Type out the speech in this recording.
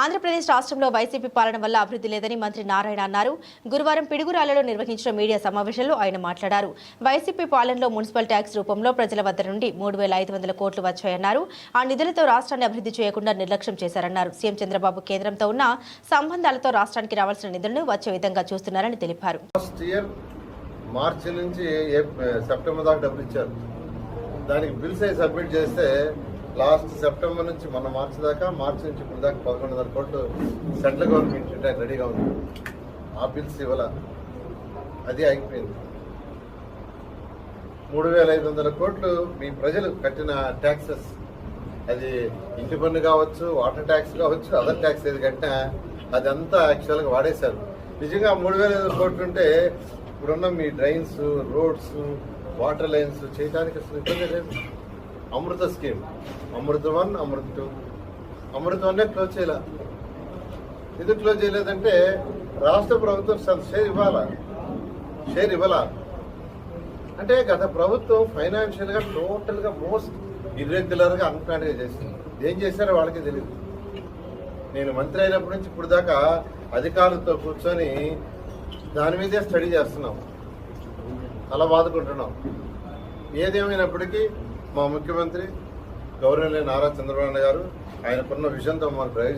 ఆంధ్రప్రదేశ్ రాష్ట్రంలో వైసీపీ పాలన వల్ల అభివృద్ధి లేదని మంత్రి నారాయణ అన్నారు. గురువారం పిడుగురాలలో నిర్వహించిన మీడియా సమావేశంలో ఆయన మాట్లాడారు. వైసీపీ పాలనలో మున్సిపల్ ట్యాక్స్ రూపంలో ప్రజల వద్ద నుండి మూడు వేల ఐదు వందల కోట్లు వచ్చాయన్నారు. ఆ నిధులతో రాష్ట్రాన్ని అభివృద్ధి చేయకుండా నిర్లక్ష్యం చేశారన్నారు. సీఎం చంద్రబాబు కేంద్రంతో ఉన్న సంబంధాలతో రాష్ట్రానికి రావాల్సిన నిధులను వచ్చే విధంగా చూస్తున్నారని తెలిపారు. మార్చి నుంచి సెప్టెంబర్ దాకా డబ్బులు ఇచ్చారు. దానికి బిల్స్ సబ్మిట్ చేస్తే లాస్ట్ సెప్టెంబర్ నుంచి మొన్న మార్చి దాకా మార్చి నుంచి ఇప్పుడు దాకా పదకొండు వందల కోట్లు సెంట్రల్ గవర్నమెంట్ ఇవ్వడానికి రెడీగా ఉంది. ఆ బిల్స్ ఇవ్వాల. అది అయిపోయింది. మూడు వేల ఐదు వందల కోట్లు మీ ప్రజలు కట్టిన ట్యాక్సెస్ అది ఇంటి పన్ను కావచ్చు వాటర్ ట్యాక్స్ కావచ్చు అదర్ ట్యాక్స్ ఏది కట్టినా అదంతా యాక్చువల్గా వాడేశారు. నిజంగా మూడు వేల ఐదు కోట్లు ఉంటే ఇప్పుడున్న మీ డ్రైన్స్ రోడ్స్ వాటర్ లైన్స్ చేయడానికి అసలు ఇబ్బంది లేదు. Amrut scheme. Amrut one Amrut two. Amrut వన్నే క్లోజ్ చేయాలి. ఎందుకు క్లోజ్ చేయలేదంటే రాష్ట్ర ప్రభుత్వం షేర్ ఇవ్వాలా? షేర్ ఇవ్వాలా? అంటే గత ప్రభుత్వం ఫైనాన్షియల్గా టోటల్గా మోస్ట్ ఇర్రెగ్యులర్గా అన్ప్లాన్గా చేసింది. ఏం చేశారో వాళ్ళకి తెలియదు నేను మంత్రి అయినప్పటి నుంచి ఇప్పుడు దాకా అధికారులతో కూర్చొని దాని మీదే స్టడీ చేస్తున్నాం. అలా బాదుకుంటున్నాం ఏదేమైనప్పటికీ మా ముఖ్యమంత్రి గవర్నర్ నారా చంద్రబాబు నాయుడు గారు ఆయనకున్న విజన్తో మనం డ్రైవ్